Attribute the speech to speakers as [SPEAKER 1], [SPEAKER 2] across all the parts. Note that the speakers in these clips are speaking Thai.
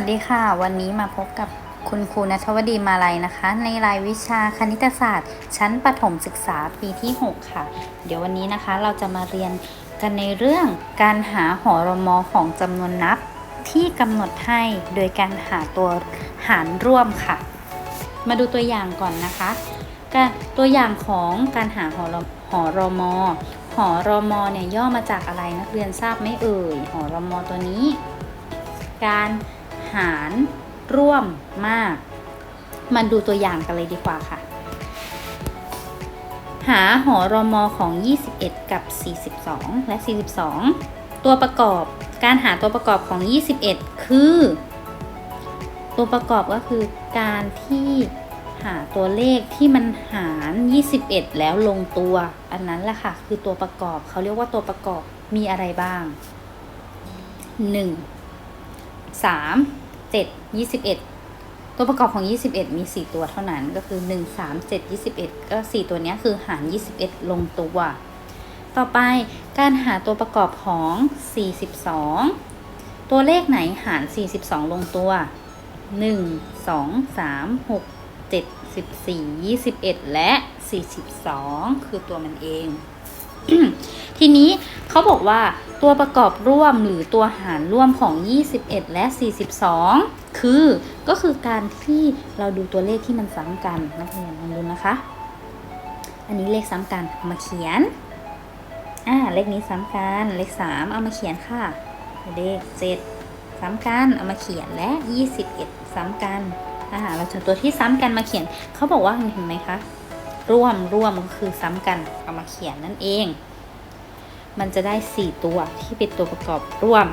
[SPEAKER 1] วัสดีค่ะ วันนี้มาพบกับคุณครูนัทวดีมาลัยนะคะ ในรายวิชาคณิตศาสตร์ ชั้นประถมศึกษาปีที่ 6 ค่ะ เดี๋ยววันนี้นะคะเราจะมาเรียนกันในเรื่องการหาหอรมอของจำนวนนับที่กำหนดให้โดยการหาตัวหารร่วมค่ะ มาดูตัวอย่างก่อนนะคะการตัวอย่างของการหาหอรหอรมอหอรมอเนี่ยย่อมาจากอะไรนักเรียนทราบไหมเอ่ยหอรมอตัวนี้ การ หารร่วมมากมาดูตัวอย่างกันเลยดีกว่าค่ะ หาหอรมอของ 21 กับ 42 และ 42 ตัวประกอบการหาตัวประกอบของ 21 คือ ตัวประกอบก็คือการที่หาตัวเลขที่มันหาร 21 แล้วลงตัว อันนั้นแหละค่ะ คือตัวประกอบเขาเรียกว่าตัวประกอบมีอะไรบ้าง 1 สามเจ็ดยี่สิบเอ็ดตัวประกอบของ 21 มี 4 ตัวเท่านั้นก็คือ 1 3 7 21 ก็ 4 ตัวนี้คือหาร 21 ลงตัว ต่อไปการหาตัวประกอบของ 42 ตัวเลขไหนหาร 42 ลงตัว 1 2 3 6 7 14 21 และ 42 คือตัวมันเอง ทีนี้เขาบอกว่าตัวประกอบร่วมหรือตัวหารร่วมของ 21 และ 42 คือก็คือการที่เราดูตัวเลขที่มันซ้ำกันนักเรียนลองดูนะคะ อันนี้เลขซ้ำกันเอามาเขียนอ่าเลขนี้ซ้ำกันเลข 3 เอามาเขียนค่ะ เลข7ซ้ำกันเอามาเขียนและ 21 ซ้ำกันอ่าเราจะตัวที่ซ้ำกันมาเขียนเขาบอกว่าเห็นไหมคะร่วมร่วมก็คือซ้ำกันเอามาเขียนนั่นเอง มันจะได้ 4 ตัวที่เป็นตัวประกอบร่วม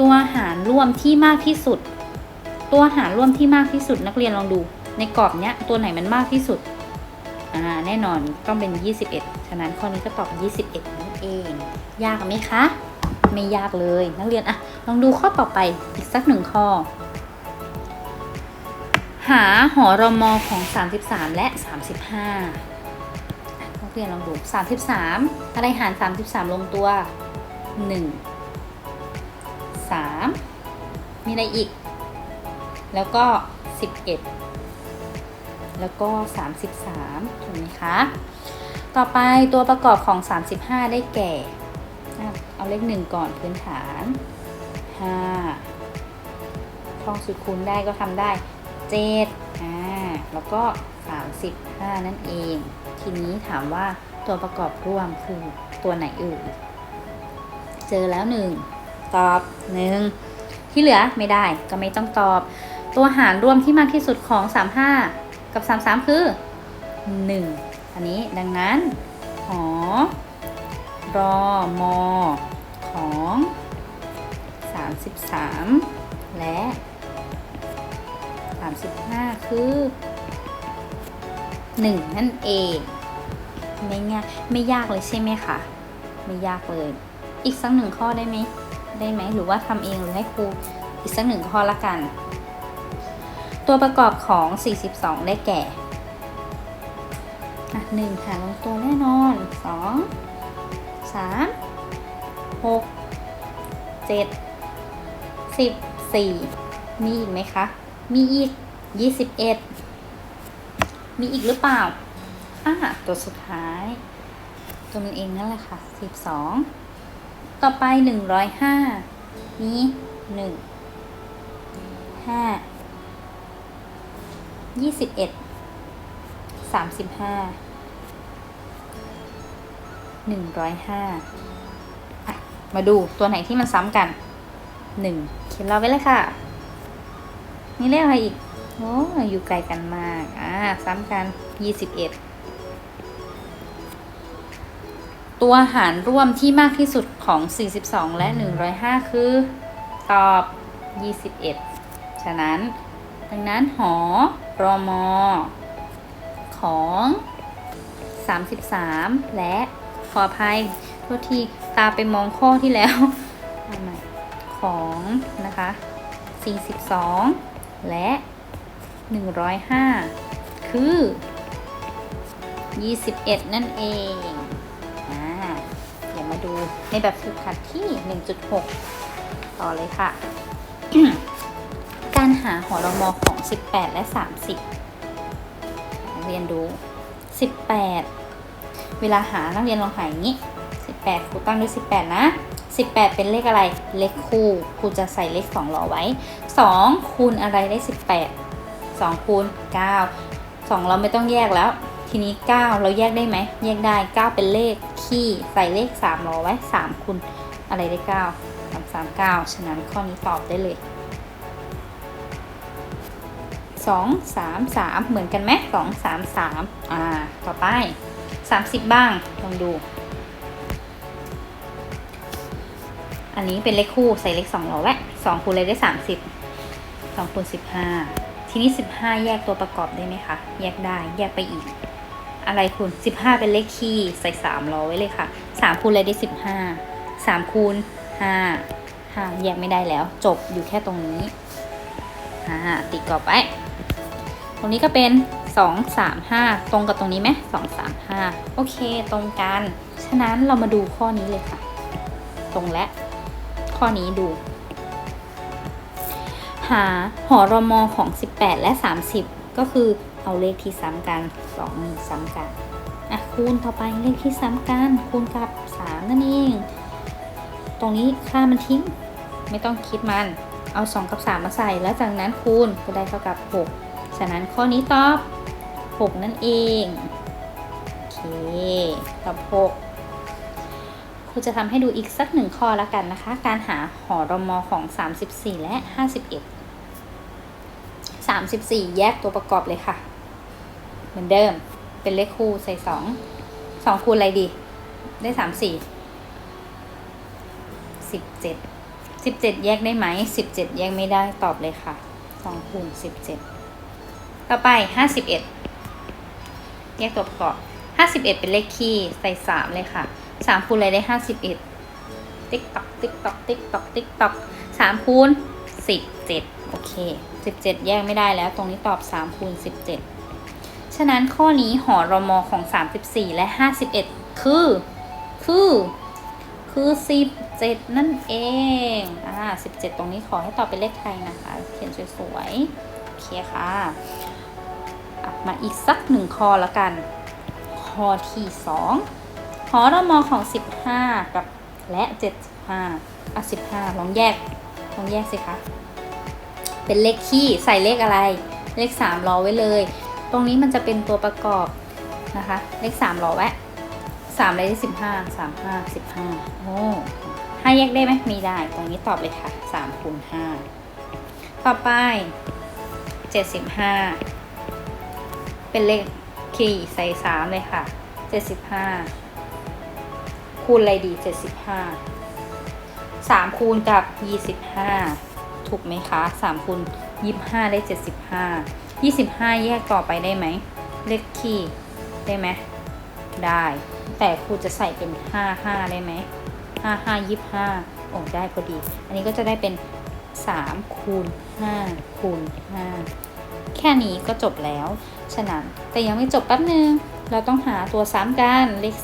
[SPEAKER 1] ตัวหารร่วมที่มากที่สุด ตัวหารร่วมที่มากที่สุดนักเรียนลองดู ในกรอบเนี้ยตัวไหนมันมากที่สุดอ่าแน่นอนต้องเป็น 21 ฉะนั้นข้อนี้ก็ตอบ 21นั่นเอง ยากไหมคะ ไม่ยากเลยนักเรียนอะลองดูข้อต่อไปอีกสักหนึ่งข้อ หาหอรอมอของ 33 และ 35 เรียนลองดู 33 อะไรหาร 33 ลงตัว 1 3 มีอะไรอีก แล้วก็ 11 แล้วก็ 33 ถูกไหมคะ ต่อไปตัวประกอบของ 35 ได้แก่ เอาเลข 1 ก่อนพื้นฐาน 5 ท่องสุดคูณได้ก็ทำได้ 7 อ่า แล้วก็ 35นั่นเอง ทีนี้ถามว่าตัวประกอบร่วมคือตัวไหนเอ่ยเจอแล้วหนึ่งตอบหนึ่งที่เหลือไม่ได้ก็ไม่ต้องตอบ ตัวหารร่วมที่มากที่สุดของ 35 กับ 33 คือ 1 อันนี้ดังนั้นหอรอมอของ 33 และ 35 คือ 1 นั่นเองไม่ง่ายไม่ยากเลยใช่ไหมคะไม่ยากเลย อีกสักหนึ่งข้อได้ไหมได้ไหมหรือว่าทำเองหรือให้ครูอีกสักหนึ่งข้อละกัน ตัวประกอบของ 42 ได้แก่อะหนึ่งหาลงตัวแน่นอนสองสามหกเจ็ดสิบสี่มีอีกไหมคะ มีอีกยี่สิบเอ็ด มีอีกหรือเปล่าอ่าตัวสุดท้าย ตัวมันเองนั่นแหละค่ะสิบสองต่อไปหนึ่งร้อยห้ามีหนึ่งห้ายี่สิบเอ็ดสามสิบห้าหนึ่งร้อยห้ามาดูตัวไหนที่มันซ้ำกันหนึ่งเขียนเรอไว้เลยค่ะ นี่เลขอะไรอีก โอ้อยู่ไกลกันมาก อ่า ซ้ำกันยี่สิบเอ็ดตัวหารร่วมที่มากที่สุดของ 42 และ 105 คือ ตอบ 21 ฉะนั้น ดังนั้นหอรอมอของ 33 และขออภัยโทษทีตาไปมองข้อที่แล้วเอาใหม่ของนะคะ 42 และ 105 คือ 21 นั่นเองอ่าเดี๋ยวมาดูในแบบฝึกหัดที่ 1.6 ต่อเลยค่ะ การหาหอรมอของ 18 และ 30 เรียนดู 18 เวลาหานักเรียนลองหาอย่างนี้ 18ครูตั้งด้วย 18 นะ18 เป็นเลขอะไร เลขคู่ ครูจะใส่เลข 2 รอไว้ 2 คูณอะไรได้ 18 2คูณ9 2 เราไม่ต้องแยกแล้ว ทีนี้ 9 เราแยกได้ไหม แยกได้ 9 เป็นเลขคี่ใส่เลข3รอไว้3คูณอะไรได้ 9 3 3 9 ฉะนั้นข้อนี้ตอบได้เลย 2 3 3 เหมือนกันไหม2 3 3 อ่า ต่อไป 30 บ้าง ลองดู อันนี้เป็นเลขคู่ใส่เลข2รอไว้2คูณเลยได้ 30 2คูณ15 ทีนี้ 15 แยกตัวประกอบได้ไหมคะ แยกได้แยกไปอีก อะไรคูณ15 เป็นเลขคี่ใส่3รอไว้เลยค่ะ 3 คูณเลยได้ 15 3คูณ5 5แยกไม่ได้แล้ว จบอยู่แค่ตรงนี้อ่าติดกรอบไว้ตรงนี้ก็เป็น 2 3 5 ตรงกับตรงนี้ไหม2 3 5 โอเคตรงกัน ฉะนั้นเรามาดูข้อนี้เลยค่ะ ตรงและ ข้อนี้ดูาหอรมอของ 18 และ 30 ก็คือเอาเลขที่ซ้ำกัน2มีซ้ำกันอะคูณต่อไปเลขที่ซ้ำกันคูณกับ 3 นั่นเอง ตรงนี้ค่ามันทิ้ง ไม่ต้องคิดมัน เอา 2 กับ 3 มาใส่ แล้วจากนั้นคูณก็ได้เท่ากับ 6 ฉะนั้นข้อนี้ตอบ 6 นั่นเองโอเคตอบ6ครูจะทำให้ดูอีกสักหนึ่งข้อแล้วกันนะคะ การหาหอรมอของ 34 และ 51 34 แยกตัวประกอบเลยค่ะ เหมือนเดิม เป็นเลขคู่ใส่ 2 2 คูณอะไรดี ได้ 34 17 17 แยกได้ไหม 17 แยกไม่ได้ตอบเลยค่ะ2คูณ17 ต่อไป 51 แยกตัวประกอบ 51 เป็นเลขคี่ใส่ 3 เลยค่ะ 3 คูณอะไรได้ 51 ติ๊กตอกติ๊กตอกติ๊กตอกติ๊กตอก3คูณ17 โอเค 17 แยกไม่ได้แล้ว ตรงนี้ตอบ3คูณ17 ฉะนั้นข้อนี้หอรมอของ 34 และ 51 คือ คือ คือ 17 นั่นเอง อ่า 17 ตรงนี้ขอให้ตอบเป็นเลขไทยนะคะ เขียนสวยๆ โอเคค่ะอะมาอีกสักหนึ่งข้อล้วกัน ข้อที่ 2 หอรมอของ 15 กับและ 75อะ15 ลองแยก ลองแยกสิคะ เป็นเลขคี่ใส่เลขอะไร เลข3รอไว้เลย ตรงนี้มันจะเป็นตัวประกอบนะคะ เลข3รอไว้3เลยได้15 35 15โอ้ห้าแยกได้ไหมมีได้ตรงนี้ตอบเลยค่ะ3คูณ5ต่อไป75เป็นเลขคี่ใส่3เลยค่ะ75คูณอะไรดี75 3คูณกับ25 ถูกไหมคะ3คูณ25 ได้ 75 25 แยกต่อไปได้ไหม เลขคี่ได้ไหมได้ แต่ครูจะใส่เป็น 55 ได้ไหม 55 25 โอ้ได้พอดี อันนี้ก็จะได้เป็น 3 คูณ 5 คูณ 5 แค่นี้ก็จบแล้ว ฉะนั้นแต่ยังไม่จบแป๊บนึง เราต้องหาตัวซ้ำกัน เลข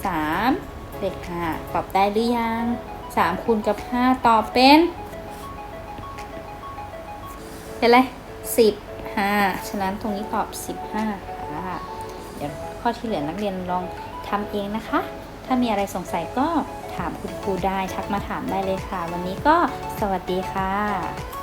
[SPEAKER 1] 3 เลข 5 ตอบได้หรือยัง 3 คูณกับ 5 ตอบเป็น เป็นอะไร15ฉะนั้นตรงนี้ตอบ15ค่ะเดี๋ยวข้อที่เหลือนักเรียนลองทำเองนะคะ ถ้ามีอะไรสงสัยก็ถามคุณครูได้ทักมาถามได้เลยค่ะ วันนี้ก็สวัสดีค่ะ